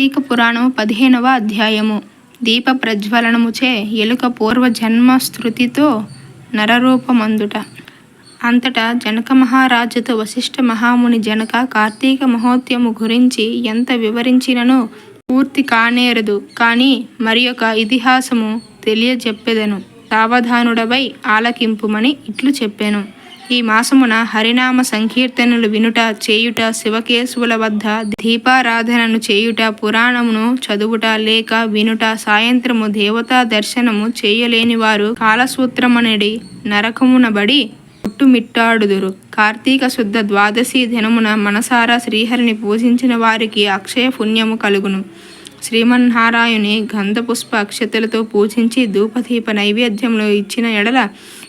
కార్తీక పురాణం పదిహేనవ అధ్యాయము. దీప ప్రజ్వలనముచే ఎలుక పూర్వ జన్మ స్థృతితో నరరూపమందుట. అంతటా జనక మహారాజుతో వశిష్ఠ మహాముని జనక కార్తీక మహోత్యము గురించి ఎంత వివరించినను పూర్తి కానేరదు. కానీ మరి ఒక ఇతిహాసము తెలియజెప్పెదను. సావధానుడవై ఆలకింపుమని ఇట్లు చెప్పాను. ఈ మాసమున హరినామ సంకీర్తనలు వినుట చేయుట శివకేశవుల వద్ద దీపారాధనను చేయుట పురాణమును చదువుట లేక వినుట సాయంత్రము దేవతా దర్శనము చేయలేని వారు కాలసూత్రమనడి నరకమునబడి పుట్టుమిట్టాడుదురు. కార్తీక శుద్ధ ద్వాదశి దినమున మనసారా శ్రీహరిని పూజించిన వారికి అక్షయ పుణ్యము కలుగును. శ్రీమన్నారాయుని గంధపుష్ప అక్షతలతో పూజించి ధూపదీప నైవేద్యములు ఇచ్చిన ఎడల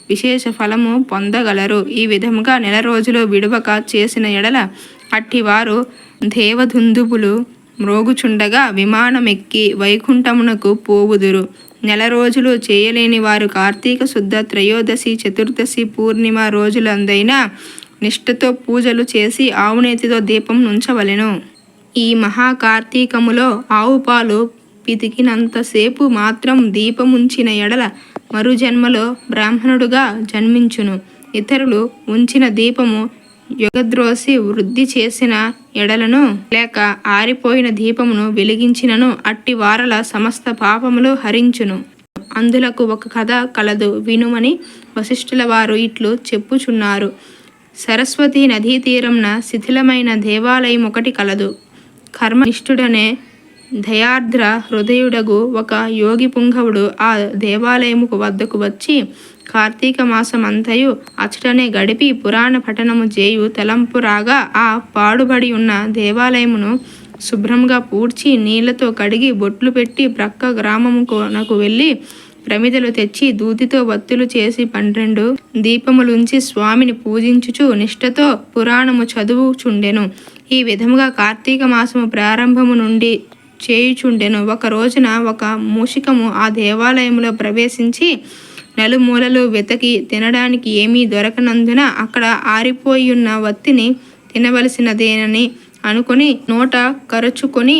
విశేష ఫలము పొందగలరు. ఈ విధముగా నెల రోజులు విడువక చేసిన ఎడల అట్టివారు దేవదుందుబులు మ్రోగుచుండగా విమానమెక్కి వైకుంఠమునకు పోవుదురు. నెల రోజులు చేయలేని వారు కార్తీక శుద్ధ త్రయోదశి చతుర్దశి పూర్ణిమ రోజులందైనా నిష్ఠతో పూజలు చేసి ఆవునేతితో దీపం నుంచవలెను. ఈ మహాకార్తీకములో ఆవు పాలు పితికినంతసేపు మాత్రం దీపముంచిన ఎడల మరు జన్మలో బ్రాహ్మణుడుగా జన్మించును. ఇతరులు ఉంచిన దీపము యుగద్రోసి వృద్ధి చేసిన ఎడలను లేక ఆరిపోయిన దీపమును వెలిగించినను అట్టి వారల సమస్త పాపములు హరించును. అందులకు ఒక కథ కలదు వినుమని వశిష్ఠుల వారు ఇట్లు చెప్పుచున్నారు. సరస్వతి నదీ తీరంన శిథిలమైన దేవాలయం ఒకటి కలదు. కర్మనిష్ఠుడనే దయార్ద్ర హృదయుడగు ఒక యోగి పుంగవుడు ఆ దేవాలయముకు వద్దకు వచ్చి కార్తీక మాసమంతయు అచ్చటనే గడిపి పురాణ పఠనము చేయు తలంపు రాగా ఆ పాడుబడి ఉన్న దేవాలయమును శుభ్రంగా పూడ్చి నీళ్ళతో కడిగి బొట్లు పెట్టి ప్రక్క గ్రామముకు నాకు వెళ్ళి ప్రమిదలు తెచ్చి దూతితో వత్తులు చేసి పన్నెండు దీపములుంచి స్వామిని పూజించుచు నిష్ఠతో పురాణము చదువుచుండెను. ఈ విధముగా కార్తీక మాసము ప్రారంభము నుండి చేయుచుండెను. ఒక రోజున ఒక మూషికము ఆ దేవాలయంలో ప్రవేశించి నలుమూలలు వెతకి తినడానికి ఏమీ దొరకనందున అక్కడ ఆరిపోయి ఉన్న వత్తిని తినవలసినదేనని అనుకొని నోట కరచుకొని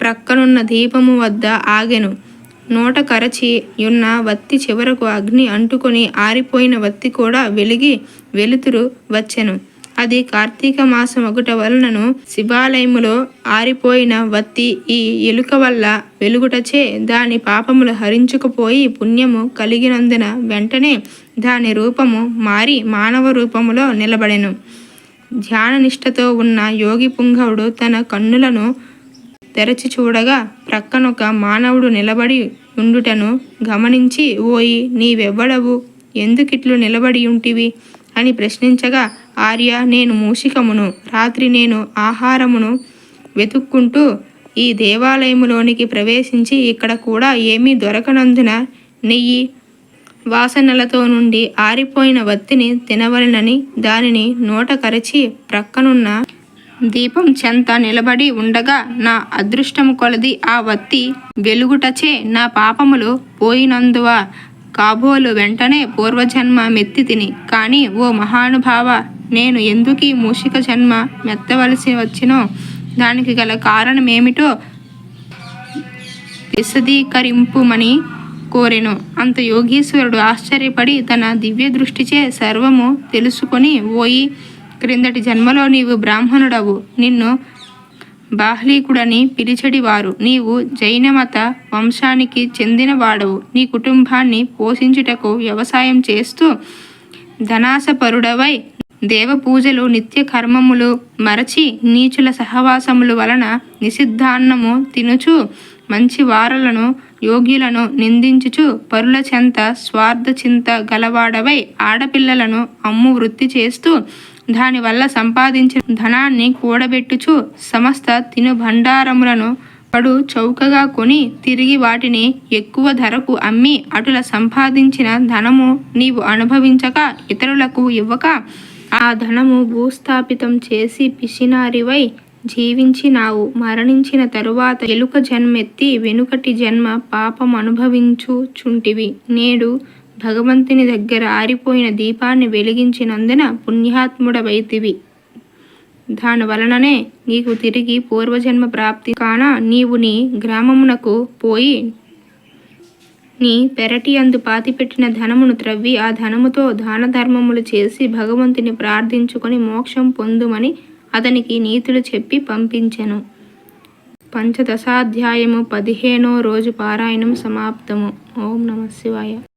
ప్రక్కనున్న దీపము వద్ద ఆగెను. నోట కరచి ఉన్న వత్తి చివరకు అగ్ని అంటుకొని ఆరిపోయిన వత్తి కూడా వెలిగి వెలుతురు వచ్చెను. అది కార్తీక మాసం ఒకట వలనను శివాలయములో ఆరిపోయిన వత్తి ఈ ఎలుక వల్ల వెలుగుటచే దాని పాపములు హరించుకుపోయి పుణ్యము కలిగినందున వెంటనే దాని రూపము మారి మానవ రూపములో నిలబడెను. ధ్యాననిష్టతో ఉన్న యోగి పుంగవుడు తన కన్నులను తెరచి చూడగా ప్రక్కనొక మానవుడు నిలబడి ఉండుటను గమనించి ఓయి నీవెవ్వడవు? ఎందుకిట్లు నిలబడి ఉంటివి? అని ప్రశ్నించగా ఆర్య నేను మూషికమును రాత్రి నేను ఆహారమును వెతుక్కుంటూ ఈ దేవాలయములోనికి ప్రవేశించి ఇక్కడ కూడా ఏమీ దొరకనందున నెయ్యి వాసనలతో నుండి ఆరిపోయిన వత్తిని తినవలనని దానిని నోట కరచి ప్రక్కనున్న దీపం చెంత నిలబడి ఉండగా నా అదృష్టము కొలది ఆ వత్తి వెలుగుటచే నా పాపములు పోయినందువా. కాబోలు వెంటనే పూర్వజన్మ మెత్తి తిని కానీ ఓ మహానుభావ నేను ఎందుకీ మూషిక జన్మ మెత్తవలసి వచ్చినో? దానికి గల కారణమేమిటో విశదీకరింపుమని కోరెను. అంత యోగీశ్వరుడు ఆశ్చర్యపడి తన దివ్య దృష్టిచే సర్వము తెలుసుకొని ఓయి క్రిందటి జన్మలో నీవు బ్రాహ్మణుడవు. నిన్ను బాహ్లీకుడని పిలిచెడివారు. నీవు జైనమత వంశానికి చెందినవాడవు. నీ కుటుంబాన్ని పోషించుటకు వ్యవసాయం చేస్తూ ధనాసపరుడవై దేవ పూజలు నిత్య కర్మములు మరచి నీచుల సహవాసములు వలన నిషిద్ధాన్నము తినుచు మంచి వారలను యోగ్యులను నిందించుచు పరుల చెంత స్వార్థ చింత గలవాడవై ఆడపిల్లలను అమ్ము వృత్తి చేస్తూ దానివల్ల సంపాదించిన ధనాన్ని కూడబెట్టుచు సమస్త తిను భండారములను పడు చౌకగా కొని తిరిగి వాటిని ఎక్కువ ధరకు అమ్మి అటుల సంపాదించిన ధనము నీవు అనుభవించక ఇతరులకు ఇవ్వక ఆ ధనము భూస్థాపితం చేసి పిసినారివై జీవించినావు. మరణించిన తరువాత ఎలుక జన్మెత్తి వెనుకటి జన్మ పాపం అనుభవించుచుంటివి. నేడు భగవంతుని దగ్గర ఆరిపోయిన దీపాన్ని వెలిగించినందున పుణ్యాత్ముడవైతివి. దాని వలననే నీకు తిరిగి పూర్వజన్మ ప్రాప్తి. కాన నీవు నీ గ్రామమునకు పోయి నీ పెరటి అందు పాతిపెట్టిన ధనమును త్రవ్వి ఆ ధనముతో దాన ధర్మములు చేసి భగవంతుని ప్రార్థించుకొని మోక్షం పొందుమని అతనికి నీతులు చెప్పి పంపించెను. పంచదశాధ్యాయము పదిహేనో రోజు పారాయణం సమాప్తము. ఓం నమ శివాయ.